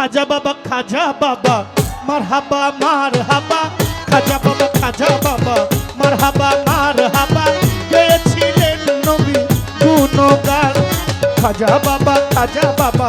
খাজা বাবা খাজা বাবা মার হাবা মার হাবা খাজা বাবা খাজা বাবা মার হাবা মার হাবা গেছিলেন নবী গুণগান? খাজা বাবা খাজা বাবা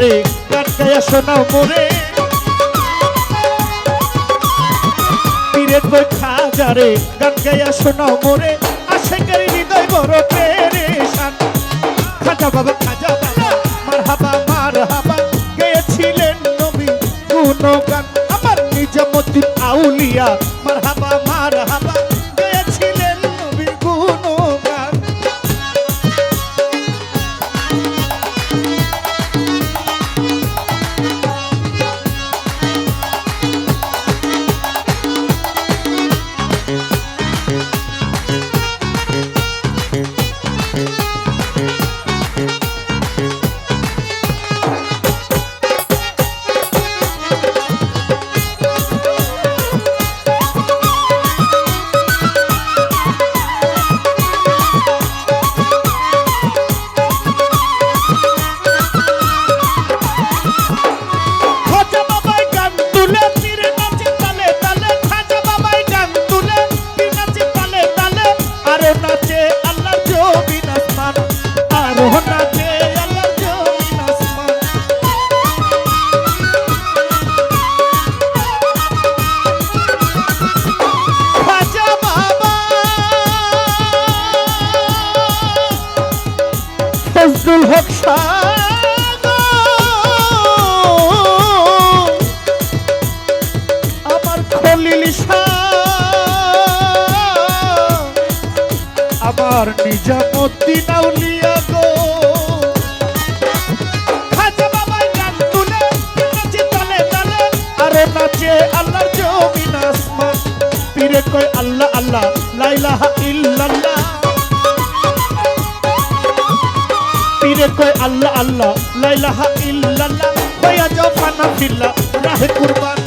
খাজারে গান গায়া শোনাও মোরে। পীরে কই খাজারে গান গাইয়া শোনাও মোরে। আশেকের হৃদয় বড় পেরেশান। খাজা বাবা খাজা বাবা মার হাবা মার হাবা গেয়েছিলেন নবী গুণগান। আমার নিজামুদ্দিন আউলিয়া মার হাবা মার লাইলাহা ইল্লাল্লাহ। পীরে কয়, আল্লাহ আল্লাহ লাইলাহা ইল্লাল্লাহ। হইয়া যাও ফানা ফিল্লা, রাহে কুরবান।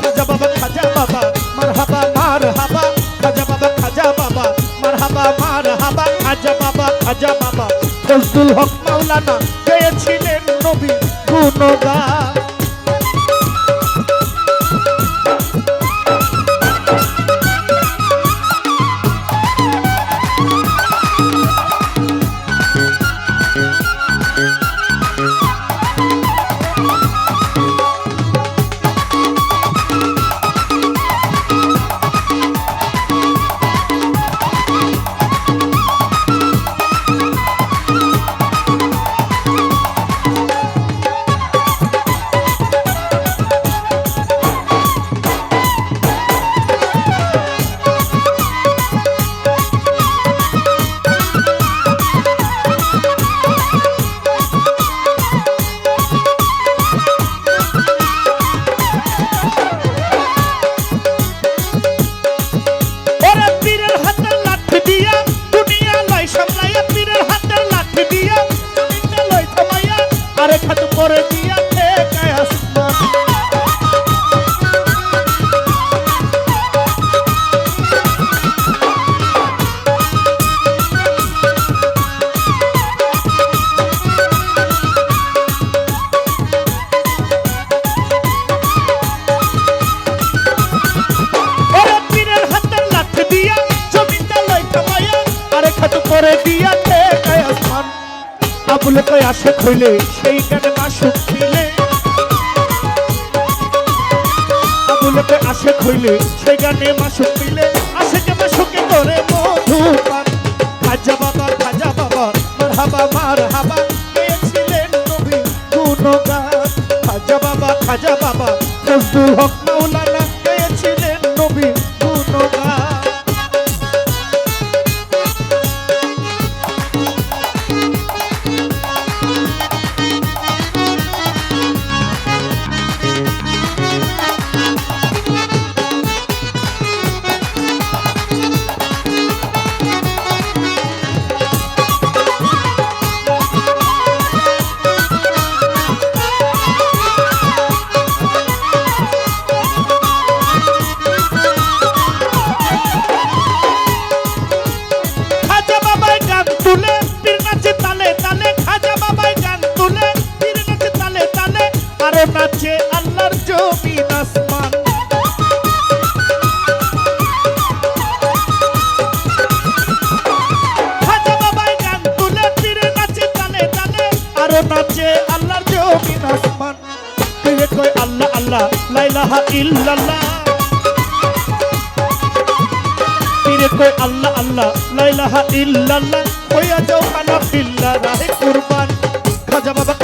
খাজা বাবা খাজা বাবা, মারহাবা মারহাবা। খাজা বাবা খাজা বাবা, মারহাবা মারহাবা। খাজা বাবা খাজা বাবা, ফজলুল হক মাওলানা গেয়েছিলেন নবী গুণগান। আবুলে কয় আসে খইলে সেই গানে মাসুক মিলে আবুলে কয় আসে খইলে সেই গানে মাসুক মিলে আসে কে মাসুকে করে মধুপান খাজা বাবা খাজা বাবা, মারহাবা মারহাবা গেয়েছিলেন নবী গুণগান। খাজা বাবা খাজা বাবা ফজলুল হক তুলে পীর নাচে তালে তালে খাজা বাবাই গান তুলে পীর নাচে তালে তালে আরও নাচে আল্লাহর জমিন আসমান। খাজা বাবাই গান তুলে পীর নাচে তালে তালে আরও নাচে আল্লাহর জমিন আসমান। পীরে কয় আল্লাহ আল্লাহ লাইলাহা ইল্লাল্লাহ। পীরে কই আল্লাহ আল্লাহ লাইলাহা ইল্লাল্লাহ। হইয়া যাও কানা পিল্লা রাহে কুরবান খাজা বাবা